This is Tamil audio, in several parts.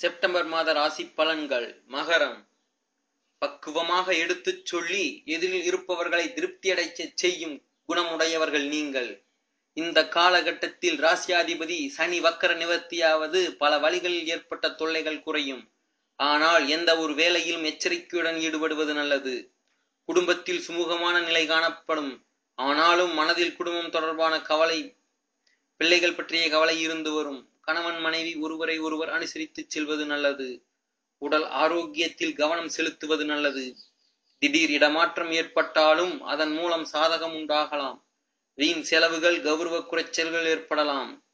செப்டம்பர் மாத ராசி பலன்கள். மகரம். பக்குவமாக எடுத்துச் சொல்லி எதிரில் இருப்பவர்களை திருப்தியடையச் செய்யும் குணமுடையவர்கள் நீங்கள். இந்த காலகட்டத்தில் ராசியாதிபதி சனி வக்கர நிவர்த்தியாவது பல வழிகளில் ஏற்பட்ட தொல்லைகள் குறையும். ஆனால் எந்த ஒரு வேலையிலும் எச்சரிக்கையுடன் ஈடுபடுவது நல்லது. குடும்பத்தில் சுமூகமான நிலை காணப்படும். ஆனாலும் மனதில் குடும்பம் தொடர்பான கவலை பிள்ளைகள் பற்றிய கவலை இருந்து வரும். கணவன் மனைவி ஒருவரை ஒருவர் அனுசரித்துச் செல்வது நல்லது. உடல் ஆரோக்கியத்தில் கவனம் செலுத்துவது நல்லது. திடீர் இடமாற்றம் ஏற்பட்டாலும் அதன் மூலம் சாதகம் உண்டாகலாம். வீண் செலவுகள் கௌரவ குறைச்சல்கள் ஏற்படலாம்.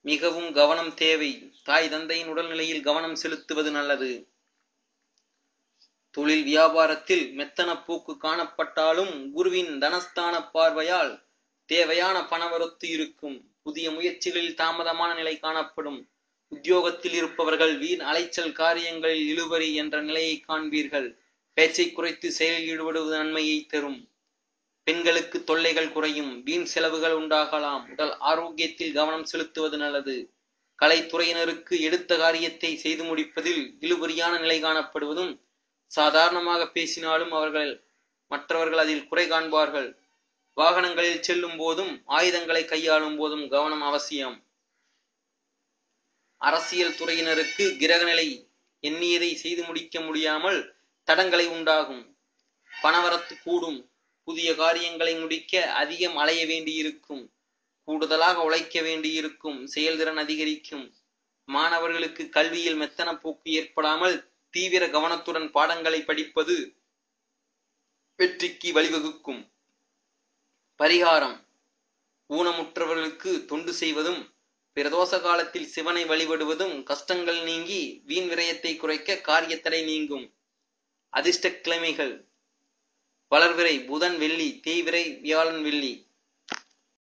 மிகவும் கவனம் தேவை. தாய் தந்தையின் உடல்நிலையில் கவனம் செலுத்துவது நல்லது. தொழில் வியாபாரத்தில் மெத்தன போக்கு காணப்பட்டாலும் குருவின் தனஸ்தான பார்வையால் தேவையான பணவரத்து இருக்கும். புதிய முயற்சிகளில் தாமதமான நிலை காணப்படும். உத்தியோகத்தில் இருப்பவர்கள் வீண் அலைச்சல் காரியங்களில் இழுபறி என்ற நிலையை காண்பீர்கள். பேச்சை குறைத்து செயலில் ஈடுபடுவது நன்மையை தரும். பெண்களுக்கு தொல்லைகள் குறையும். வீண் செலவுகள் உண்டாகலாம். உடல் ஆரோக்கியத்தில் கவனம் செலுத்துவது நல்லது. கலைத்துறையினருக்கு எடுத்த காரியத்தை செய்து முடிப்பதில் இழுபறியான நிலை காணப்படுவதும் சாதாரணமாக பேசினாலும் அவர்கள் மற்றவர்கள் அதில் குறை காண்பார்கள். வாகனங்களில் செல்லும் போதும் ஆயுதங்களை கையாளும் போதும் கவனம் அவசியம். அரசியல் துறையினருக்கு கிரகநிலை எண்ணியதை செய்து முடிக்க முடியாமல் தடங்களை உண்டாகும். பணவரத்து கூடும். புதிய காரியங்களை முடிக்க அதிகம் அலைய வேண்டியிருக்கும். கூடுதலாக உழைக்க வேண்டியிருக்கும். செயல்திறன் அதிகரிக்கும். மாணவர்களுக்கு கல்வியில் மெத்தன போக்கு ஏற்படாமல் தீவிர கவனத்துடன் பாடங்களை படிப்பது வெற்றிக்கு வழிவகுக்கும். பரிகாரம். ஊனமுற்றவர்களுக்கு தொண்டு செய்வதும் பிரதோஷ காலத்தில் சிவனை வழிபடுவதும் கஷ்டங்கள் நீங்கி வீண் விரயத்தை குறைக்க காரியத்தடை நீங்கும். அதிர்ஷ்ட கிழமைகள் வளர்விரை புதன் வெள்ளி தேய்விரை வியாழன் வெள்ளி.